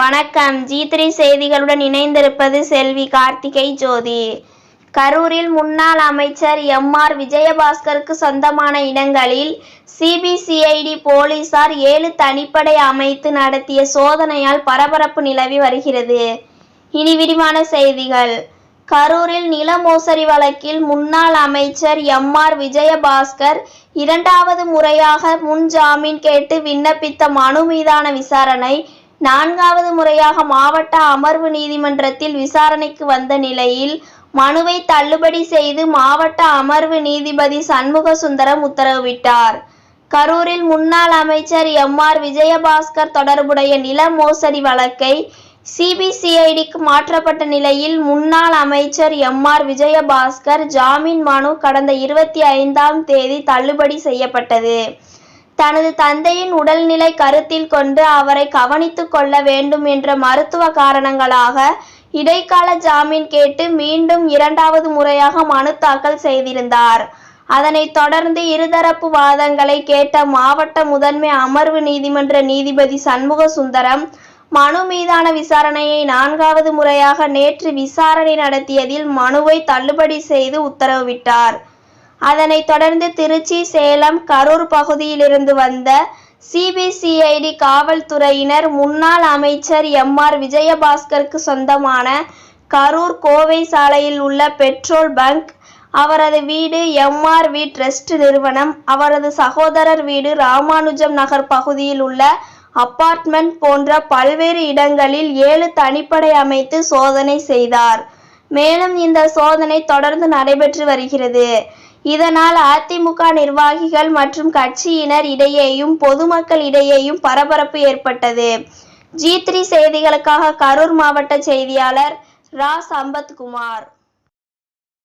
வணக்கம். G three செய்திகளுடன் இணைந்திருப்பது செல்வி கார்த்திகை ஜோதி. கரூரில் முன்னாள் அமைச்சர் எம் ஆர் விஜயபாஸ்கருக்கு சொந்தமான இடங்களில் சிபிசிஐடி போலீசார் ஏழு தனிப்படை அமைத்து நடத்திய சோதனையால் பரபரப்பு நிலவி வருகிறது. இனி விரிவான செய்திகள். கரூரில் நில மோசடி வழக்கில் முன்னாள் அமைச்சர் எம் ஆர் விஜயபாஸ்கர் இரண்டாவது முறையாக முன் ஜாமீன் கேட்டு விண்ணப்பித்த மனு மீதான விசாரணை நான்காவது முறையாக மாவட்ட அமர்வு நீதிமன்றத்தில் விசாரணைக்கு வந்த நிலையில் மனுவை தள்ளுபடி செய்து மாவட்ட அமர்வு நீதிபதி சண்முக சுந்தரம் உத்தரவிட்டார். கரூரில் முன்னாள் அமைச்சர் எம் ஆர் விஜயபாஸ்கர் தொடர்புடைய நில மோசடி வழக்கை சிபிசிஐடிக்கு மாற்றப்பட்ட நிலையில் முன்னாள் அமைச்சர் எம் ஆர் விஜயபாஸ்கர் ஜாமீன் மனு கடந்த இருபத்தி ஐந்தாம் தேதி தள்ளுபடி செய்யப்பட்டது. தனது தந்தையின் உடல்நிலை கருத்தில் கொண்டு அவரை கவனித்துக் கொள்ள வேண்டும் என்ற மருத்துவ காரணங்களாக இடைக்கால ஜாமீன் கேட்டு மீண்டும் இரண்டாவது முறையாக மனு தாக்கல் செய்திருந்தார். அதனைத் தொடர்ந்து இருதரப்பு வாதங்களை கேட்ட மாவட்ட முதன்மை அமர்வு நீதிமன்ற நீதிபதி சண்முக சுந்தரம் மனு மீதான விசாரணையை நான்காவது முறையாக நேற்று விசாரணை நடத்தியதில் மனுவை தள்ளுபடி செய்து உத்தரவிட்டார். அதனைத் தொடர்ந்து திருச்சி சேலம் கரூர் பகுதியிலிருந்து வந்த சிபிசிஐடி காவல்துறையினர் முன்னாள் அமைச்சர் எம் ஆர் விஜயபாஸ்கருக்கு சொந்தமான கரூர் கோவை சாலையில் உள்ள பெட்ரோல் பங்க் அவரது வீடு எம்ஆர்வி ட்ரஸ்ட் நிறுவனம் அவரது சகோதரர் வீடு ராமானுஜம் நகர் பகுதியில் உள்ள அபார்ட்மெண்ட் போன்ற பல்வேறு இடங்களில் ஏழு தனிப்படை அமைத்து சோதனை செய்தார். மேலும் இந்த சோதனை தொடர்ந்து நடைபெற்று வருகிறது. இதனால் அதிமுக நிர்வாகிகள் மற்றும் கட்சியினர் இடையேயும் பொதுமக்கள் இடையேயும் பரபரப்பு ஏற்பட்டது. ஜி த்ரீ செய்திகளுக்காக கரூர் மாவட்ட செய்தியாளர் ரா சம்பத்குமார்